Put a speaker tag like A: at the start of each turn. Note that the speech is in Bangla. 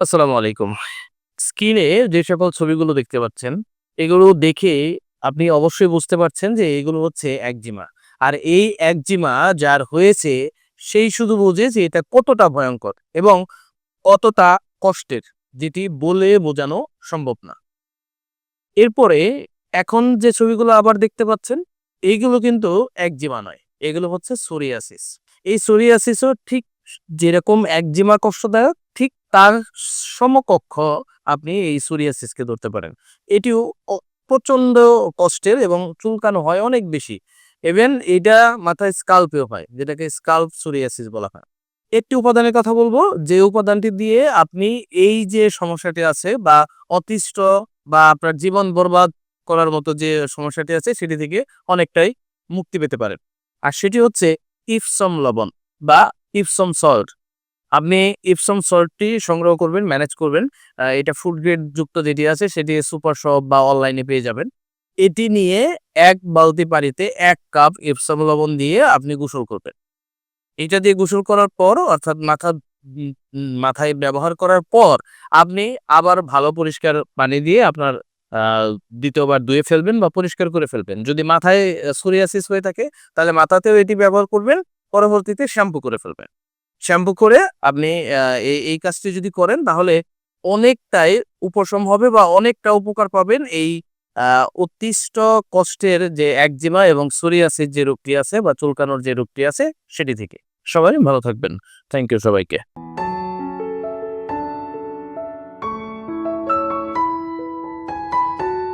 A: আসসালামু আলাইকুম। স্ক্রিনে যে সকল ছবিগুলো দেখতে পাচ্ছেন, এগুলো দেখে আপনি অবশ্যই বুঝতে পারছেন যে এগুলো হচ্ছে একজিমা। আর এই একজিমা যার হয়েছে, সেই শুধু বোঝে যে এটা কতটা ভয়ঙ্কর এবং কতটা কষ্টের, যেটি বলে বোঝানো সম্ভব না। এরপরে এখন যে ছবিগুলো আবার দেখতে পাচ্ছেন এইগুলো কিন্তু একজিমা নয়, এগুলো হচ্ছে সোরিয়াসিস। এই সোরিয়াসিসও ঠিক যেরকম একজিমা কষ্টদায়ক ঠিক তার সমকক্ষ আপনি এই সোরিয়াসিসকে ধরতে পারেন। এটিও প্রচণ্ড কষ্টের এবং চুলকানো হয় অনেক বেশি। ইভেন এটা মাথায় স্কাল্পেও হয়, যেটাকে স্কাল্প সোরিয়াসিস বলা হয়। একটি উপাদানের কথা বলব, যে উপাদানটি দিয়ে আপনি এই যে সমস্যাটি আছে বা অতিষ্ঠ বা আপনার জীবন বরবাদ করার মতো যে সমস্যাটি আছে, সেটি থেকে অনেকটাই মুক্তি পেতে পারেন। আর সেটি হচ্ছে ইফসম লবণ বা ইফসম সল্ট। আপনি ইপসম সল্টটি সংগ্রহ করবেন ম্যানেজ করবেন। এটা ফুড গ্রেড যুক্ত যেটি আছে, সেটি সুপার শপ বা অনলাইনে পেয়ে যাবেন। এটি নিয়ে এক বালতি পানিতে এক কাপ ইপসম লবণ দিয়ে আপনি গোসল করবেন। এটা দিয়ে গোসল করার পর, অর্থাৎ মাথা মাথায় ব্যবহার করার পর, আপনি আবার ভালো পরিষ্কার পানি দিয়ে আপনার দ্বিতীয়বার ধুয়ে ফেলবেন বা পরিষ্কার করে ফেলবেন। যদি মাথায় সোরিয়াসিস হয়ে থাকে, তাহলে মাথাতেও এটি ব্যবহার করবেন, পরবর্তীতে শ্যাম্পু করে ফেলবেন। শ্যাম্পু করে আপনি এই কাজটি যদি করেন তাহলে অনেকটাই উপশম হবে বা অনেকটা উপকার পাবেন এই আহ, অতিষ্ঠ কষ্টের যে একজিমা এবং সোরিয়াসিস যে রোগটি আছে বা চুলকানোর যে রোগটি আছে সেটি থেকে। সবাই ভালো থাকবেন। থ্যাংক ইউ সবাইকে।